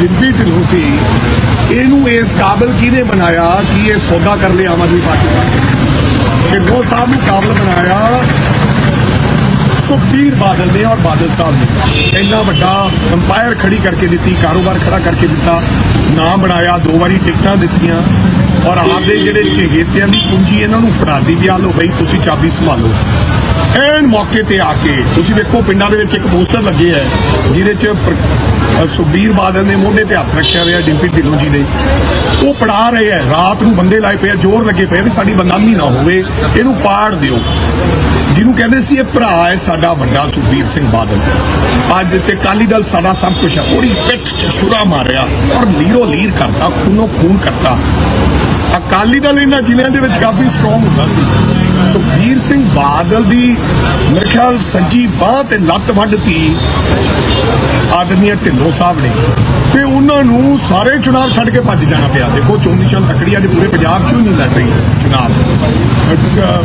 ਡਿੰਪੀ ਢਿੱਲੋਂ ਸੀ, ਇਹਨੂੰ ਇਸ ਕਾਬਲ ਕਿਹਨੇ ਬਣਾਇਆ ਕਿ ਇਹ ਸੌਦਾ ਕਰ ਲਿਆ ਆਮ ਆਦਮੀ ਪਾਰਟੀ ਦਾ? ਢਿੱਲੋਂ ਸਾਹਿਬ ਨੂੰ ਕਾਬਲ ਬਣਾਇਆ ਸੁਖਬੀਰ ਬਾਦਲ ਨੇ ਔਰ ਬਾਦਲ ਸਾਹਿਬ ਨੇ। ਇੰਨਾ ਵੱਡਾ ਅੰਪਾਇਰ ਖੜੀ ਕਰਕੇ ਦਿੱਤੀ, ਕਾਰੋਬਾਰ ਖੜਾ ਕਰਕੇ ਦਿੱਤਾ, ਨਾਮ ਬਣਾਇਆ, ਦੋ ਵਾਰੀ ਟਿਕਟਾਂ ਦਿੱਤੀਆਂ ਔਰ ਆਪਦੇ ਜਿਹੜੇ ਚਹੇਤਿਆਂ ਦੀ ਪੂੰਜੀ ਇਹਨਾਂ ਨੂੰ ਫੜਾਦੀ ਵੀ ਆ ਲੋ ਬਈ, ਤੁਸੀਂ ਚਾਬੀ ਸੰਭਾਲੋ। ਐਨ ਮੌਕੇ ਤੇ ਆ ਕੇ, ਤੁਸੀਂ ਵੇਖੋ ਪਿੰਡਾਂ ਦੇ ਵਿੱਚ ਇੱਕ ਪੋਸਟਰ ਲੱਗੇ ਹੈ ਜਿਹਦੇ 'ਚ ਸੁਖਬੀਰ ਬਾਦਲ ਨੇ ਮੋਢੇ ਤੇ ਹੱਥ ਰੱਖਿਆ ਹੋਇਆ ਡਿੰਪੀ ਢਿੱਲੋਂ ਜੀ ਦੇ। ਉਹ ਪੜਾ ਰਹੇ ਹੈ, ਰਾਤ ਨੂੰ ਬੰਦੇ ਲਾਏ ਪਏ ਆ, ਜ਼ੋਰ ਲੱਗੇ ਪਏ ਵੀ ਸਾਡੀ ਬਦਨਾਮੀ ਨਾ ਹੋਵੇ, ਇਹਨੂੰ ਪਾੜ ਦਿਓ। ਜਿਹਨੂੰ ਕਹਿੰਦੇ ਸੀ ਇਹ ਭਰਾ ਹੈ ਸਾਡਾ ਵੱਡਾ ਸੁਖਬੀਰ ਸਿੰਘ ਬਾਦਲ। ਅੱਜ ਤੇ ਕਾਲੀ ਦਲ ਸਾਡਾ ਸਭ ਕੁਝ ਹੈ, ਉਹਦੀ ਪਿੱਠ 'ਚ ਛੁਰਾ ਮਾਰਿਆ ਔਰ ਲੀਰੋ ਲੀਰ ਕਰਤਾ ਖੂਨੋ ਖੂਨ ਕਰਤਾ। ਅਕਾਲੀ ਦਲ ਇਹਨਾਂ ਜ਼ਿਲ੍ਹਿਆਂ ਦੇ ਵਿੱਚ ਕਾਫੀ ਸਟਰੋਂਗ ਹੁੰਦਾ ਸੀ। ਸੁਖਬੀਰ ਸਿੰਘ ਬਾਦਲ ਦੀ ਮੇਰੇ ਖਿਆਲ ਸੱਜੀ ਬਾਹ ਤੇ ਲੱਤ ਵੱਢਤੀ ਆਦਮੀਆਂ ਢਿੱਲੋਂ ਸਾਹਿਬ ਨੇ। ਤੇ ਉਹਨਾਂ ਨੂੰ ਸਾਰੇ ਚੁਣਾਵ ਛੱਡ ਕੇ ਭੱਜ ਜਾਣਾ ਪਿਆ। ਦੇਖੋ ਚੋਣ ਨਿਸ਼ਾਨ ਤਕੜੀ ਅੱਜ ਪੂਰੇ ਪੰਜਾਬ 'ਚ ਹੀ ਨਹੀਂ ਲੜ ਰਹੀ ਚੁਣਾਵ। ਅਹ,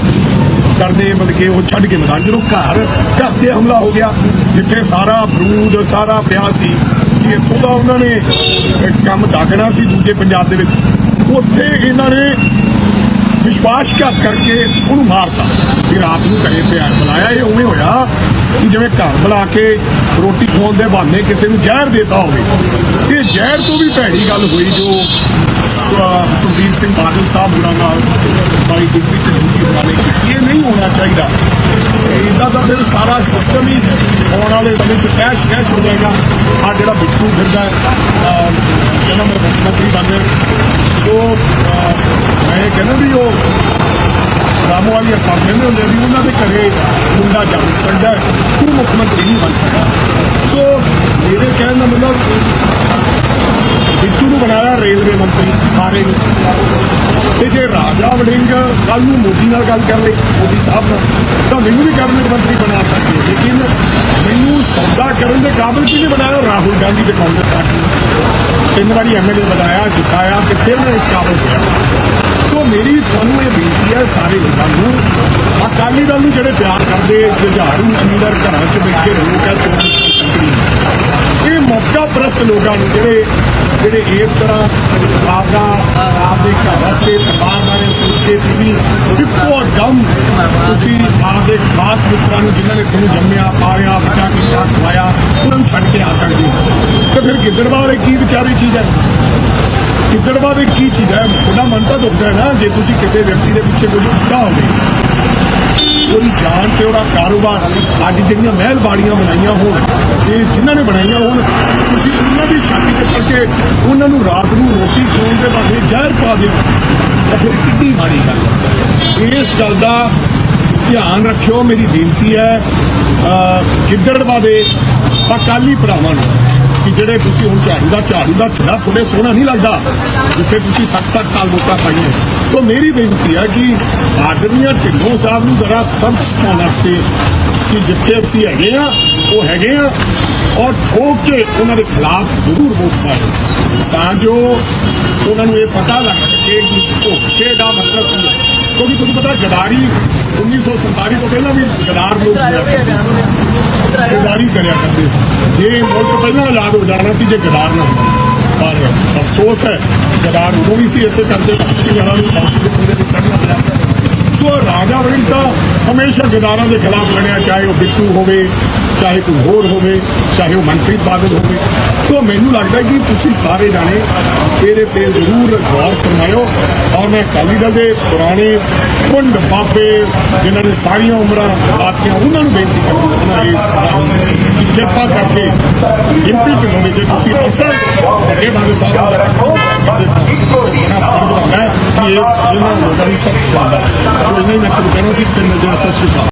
ਡਰਦੇ ਮਤਲਬ ਕਿ ਉਹ ਛੱਡ ਕੇ ਮੈਦਾਨ। ਜਦੋਂ ਘਰ ਘਰ ਤੇ ਹਮਲਾ ਹੋ ਗਿਆ, ਜਿੱਥੇ ਸਾਰਾ ਬਰੂਦ, ਸਾਰਾ ਪਿਆ ਸੀ ਕਿ ਇੱਥੋਂ ਦਾ ਉਹਨਾਂ ਨੇ ਕੰਮ ਦਾਗਣਾ ਸੀ ਦੂਜੇ ਪੰਜਾਬ ਦੇ ਵਿੱਚ। ਉੱਥੇ ਇਹਨਾਂ ਨੇ ਵਿਸ਼ਵਾਸਘਾਤ ਕਰਕੇ ਉਹਨੂੰ ਮਾਰਤਾ। ਵੀ ਰਾਤ ਨੂੰ ਘਰੇ ਪਿਆ ਬੁਲਾਇਆ ਇਹ ਉਵੇਂ ਹੋਇਆ ਕਿ ਜਿਵੇਂ ਘਰ ਬੁਲਾ ਕੇ ਰੋਟੀ ਖਵਾਉਣ ਦੇ ਬਹਾਨੇ ਕਿਸੇ ਨੂੰ ਜ਼ਹਿਰ ਦੇਤਾ ਹੋਵੇ। ਇਹ ਜ਼ਹਿਰ ਤੋਂ ਵੀ ਭੈੜੀ ਗੱਲ ਹੋਈ ਜੋ ਸੁਖਬੀਰ ਸਿੰਘ ਬਾਦਲ ਸਾਹਿਬ ਹੋਰਾਂ ਨਾਲ ਬਾਈ ਡਿਪਟੀ ਢਿੱਲੋਂ ਜੀ ਹੋਰਾਂ ਨੇ ਕੀਤੀ। ਇਹ ਨਹੀਂ ਹੋਣਾ ਚਾਹੀਦਾ। ਇਦਾਂ ਦਾ ਫਿਰ ਸਾਰਾ ਸਿਸਟਮ ਹੀ ਆਉਣ ਵਾਲੇ ਸਮੇਂ 'ਚ ਕੈਸ਼ ਕੈਸ਼ ਹੋ ਜਾਏਗਾ। ਆ ਜਿਹੜਾ ਬਿੱਟੂ ਫਿਰਦਾ ਕਹਿੰਦਾ ਮੈਂ ਮੁੱਖ ਮੰਤਰੀ ਬਣ ਗਿਆ ਸੋ ਮੈਂ ਕਹਿੰਦਾ ਵੀ ਉਹ ਰਾਮੋ ਵਾਲੀ ਸਾਹਿਬ ਕਹਿੰਦੇ ਹੁੰਦੇ ਆ ਵੀ ਉਹਨਾਂ ਦੇ ਘਰੇ ਮੁੰਡਾ ਜੰਮ ਸਕਦਾ ਹੈ, ਉਹ ਮੁੱਖ ਮੰਤਰੀ ਨਹੀਂ ਬਣ ਸਕਦਾ। ਸੋ ਮੇਰੇ ਕਹਿਣ ਦਾ ਮਤਲਬ ਬਿੱਟੂ ਨੂੰ ਬਣਾਇਆ ਰੇਲਵੇ ਮੰਤਰੀ ਹਾਰੇ ਨੂੰ। ਤੇ ਜੇ ਰਾਜਾ ਵੜਿੰਗ ਕੱਲ ਨੂੰ ਮੋਦੀ ਨਾਲ ਗੱਲ ਕਰ ਲਈ ਮੋਦੀ ਸਾਹਿਬ ਨਾਲ ਤਾਂ ਮੈਨੂੰ ਵੀ ਕੈਬਨਿਟ ਮੰਤਰੀ ਬਣਾ ਸਕਦੇ ਹੋ। ਲੇਕਿਨ ਕਾਬਲ ਕਿਹਨੇ ਬਣਾਇਆ? ਰਾਹੁਲ ਗਾਂਧੀ ਤੇ ਕਾਂਗਰਸ ਪਾਰਟੀ ਨੇ। ਤਿੰਨ ਵਾਰੀ ਐਮਐਲਏ ਬਣਾਇਆ, ਜਿਤਾਇਆ ਤੇ ਫਿਰ ਮੈਂ ਇਸ ਕਾਬਲ ਹੋਇਆ। ਸੋ ਮੇਰੀ ਤੁਹਾਨੂੰ ਇਹ ਬੇਨਤੀ ਹੈ ਸਾਰੇ ਲੋਕਾਂ ਨੂੰ, ਅਕਾਲੀ ਦਲ ਨੂੰ ਜਿਹੜੇ ਪਿਆਰ ਕਰਦੇ, ਜੁਝਾਰੂ ਅੰਦਰ ਘਰਾਂ 'ਚ ਬੈਠੇ ਲੋਕ ਹੈ ਚੋਣ ਕੰਪਨੀ ਇਹ ਮੌਕਾ ਪ੍ਰਸਤ ਲੋਕਾਂ ਨੂੰ ਜਿਹੜੇ ਜਿਹੜੇ ਇਸ ਤਰ੍ਹਾਂ ਆਪਦਾ ਆਪਦੇ ਘਰ ਵਾਸਤੇ, ਪਰਿਵਾਰ ਬਾਰੇ ਸੋਚ ਕੇ ਤੁਸੀਂ ਇੱਕੋ ਦਮ ਤੁਸੀਂ ਆਪਦੇ ਖਾਸ ਮਿੱਤਰਾਂ ਨੂੰ ਜਿਨ੍ਹਾਂ ਨੇ ਤੁਹਾਨੂੰ ਜੰਮਿਆ, ਪਾਲਿਆ, ਬੱਚਾ ਕੀਤਾ ਖਵਾਇਆ ਉਹਨਾਂ ਨੂੰ ਛੱਡ ਕੇ ਆ ਸਕਦੇ ਹੋ। ਤੇ ਫਿਰ ਗਿੱਦੜਬਾਹ ਇਹ ਕੀ ਵਿਚਾਰੀ ਚੀਜ਼ ਹੈ? ਗਿੱਦੜਬਾਹ ਦੀ ਕੀ ਚੀਜ਼ ਹੈ? ਉਹਦਾ ਮਨ ਤਾਂ ਦੁਖਦਾ ਹੈ ਨਾ, ਜੇ ਤੁਸੀਂ ਕਿਸੇ ਵਿਅਕਤੀ ਦੇ ਪਿੱਛੇ ਕੁਝ ਕੀਤਾ ਹੋਵੇ। ਉਹਦੀ ਤੇ ਉਹਦਾ ਕਾਰੋਬਾਰ ਅੱਜ ਜਿਹੜੀਆਂ ਮਹਿਲ ਬਾੜੀਆਂ ਬਣਾਈਆਂ ਹੋਣ ਜੇ ਜਿਨ੍ਹਾਂ ਨੇ ਬਣਾਈਆਂ ਹੋਣ, ਤੁਸੀਂ ਉਹਨਾਂ ਦੀ ਛਾਤੀ ਤੇ ਕੇ ਉਹਨਾਂ ਨੂੰ ਰਾਤ ਨੂੰ ਰੋਟੀ ਖਵਾਉਣ ਦੇ ਬਾਅਦ ਜ਼ਹਿਰ ਪਾ ਦਿਓ, ਤਾਂ ਫਿਰ ਕਿੱਡੀ ਮਾੜੀ ਗੱਲ ਹੈ। ਇਸ ਗੱਲ ਦਾ ਧਿਆਨ ਰੱਖਿਓ, ਮੇਰੀ ਬੇਨਤੀ ਹੈ ਗਿੱਦੜਵਾ ਦੇ ਅਕਾਲੀ ਭਰਾਵਾਂ ਨੂੰ ਕਿ ਜਿਹੜੇ ਤੁਸੀਂ ਹੁਣ ਝਾੜੂ ਦਾ ਝਾੜੂ ਦਾ ਛੜਾ ਤੁਹਾਡੇ ਸੋਹਣਾ ਨਹੀਂ ਲੱਗਦਾ, ਜਿੱਥੇ ਤੁਸੀਂ 7-7 ਸਾਲ ਵੋਟਾਂ ਪਾਈਆਂ ਸੋ ਮੇਰੀ ਬੇਨਤੀ ਹੈ ਕਿ ਆਦਮੀਆਂ ਢਿੱਲੋਂ ਸਾਹਿਬ ਨੂੰ ਜ਼ਰਾ ਸਬਕ ਸਿਖਾਉਣ ਵਾਸਤੇ ਕਿ ਜਿੱਥੇ ਅਸੀਂ ਹੈਗੇ ਆ, ਉਹ ਹੈਗੇ ਆ ਔਰ ਠੋਕ ਕੇ ਉਹਨਾਂ ਦੇ ਖਿਲਾਫ ਜ਼ਰੂਰ ਵੋਟ ਪਾਏ ਤਾਂ ਜੋ ਉਹਨਾਂ ਨੂੰ ਇਹ ਪਤਾ ਲੱਗ ਸਕੇ ਕਿ ਕਿਉਂਕਿ ਤੁਹਾਨੂੰ ਪਤਾ ਗਦਾਰੀ 1947 ਤੋਂ ਪਹਿਲਾਂ ਵੀ ਗਦਾਰ ਲੋਕ ਗਦਾਰੀ ਕਰਿਆ ਕਰਦੇ ਸੀ। ਜੇ ਮੁਲਕ ਪਹਿਲਾਂ ਆਜ਼ਾਦ ਹੋ ਜਾਣਾ ਸੀ, ਜੇ ਗਦਾਰ ਨਾ ਹੁੰਦਾ। ਪਰ ਅਫਸੋਸ ਹੈ, ਗਦਾਰ ਉਹ ਵੀ ਸੀ, ਇਸੇ ਕਰਕੇ ਭਗਤ ਸਿੰਘ ਵਾਲਾ ਨੂੰ ਫਾਂਸੀ ਦੇ ਪੂਰੇ ਤੇ ਚੜ੍ਹਨਾ ਪਿਆ ਸੋ ਰਾਜਾ ਵੜਿੰਗ ਤਾਂ ਹਮੇਸ਼ਾ ਗਦਾਰਾਂ ਦੇ ਖਿਲਾਫ ਲੜਿਆ, ਚਾਹੇ ਉਹ ਬਿੱਟੂ ਹੋਵੇ ਚਾਹੇ ਕੋਈ ਹੋਰ ਹੋਵੇ, ਚਾਹੇ ਉਹ ਮਨਪ੍ਰੀਤ ਬਾਦਲ ਹੋਵੇ। ਸੋ ਮੈਨੂੰ ਲੱਗਦਾ ਕਿ ਤੁਸੀਂ ਸਾਰੇ ਜਾਣੇ ਇਹਦੇ ਤੇ ਜ਼ਰੂਰ ਗੌਰ ਫਰਮਾਇਓ। ਔਰ ਮੈਂ ਅਕਾਲੀ ਦਲ ਦੇ ਪੁਰਾਣੇ ਫੁੰਡ ਬਾਬੇ, ਜਿਨ੍ਹਾਂ ਨੇ ਸਾਰੀਆਂ ਉਮਰਾਂ ਲਾਤੀਆਂ ਉਹਨਾਂ ਨੂੰ ਬੇਨਤੀ ਕਰਨੀ ਚਾਹੁੰਦਾ ਇਸ ਰਾਹੀਂ ਕਿ ਕਿਰਪਾ ਕਰਕੇ ਡਿੰਪੀ ਢਿੱਲੋਂ ਦੇ ਜੇ ਤੁਸੀਂ ਅਸਲ ਵੱਡੇ ਬੰਦੇ ਸਾਹਿਬ ਨੂੰ ਤੱਕ ਕਰਦੇ ਸਨ ਜਿਹੜਾ ਫਰਜ਼ ਬਣਦਾ ਹੈ ਕਿ ਇਸ ਇਹਨਾਂ ਲੋਕਾਂ ਨੂੰ ਸਬਸਕ੍ਰਾਈਬ ਸੋ ਇਹਨਾਂ ਹੀ ਮੈਂ ਤੁਹਾਨੂੰ ਕਹਿਣਾ ਸੀ, ਫਿਰ ਮਿਲਦੇ ਹਾਂ। ਸਤਿ ਸ਼੍ਰੀ ਅਕਾਲ।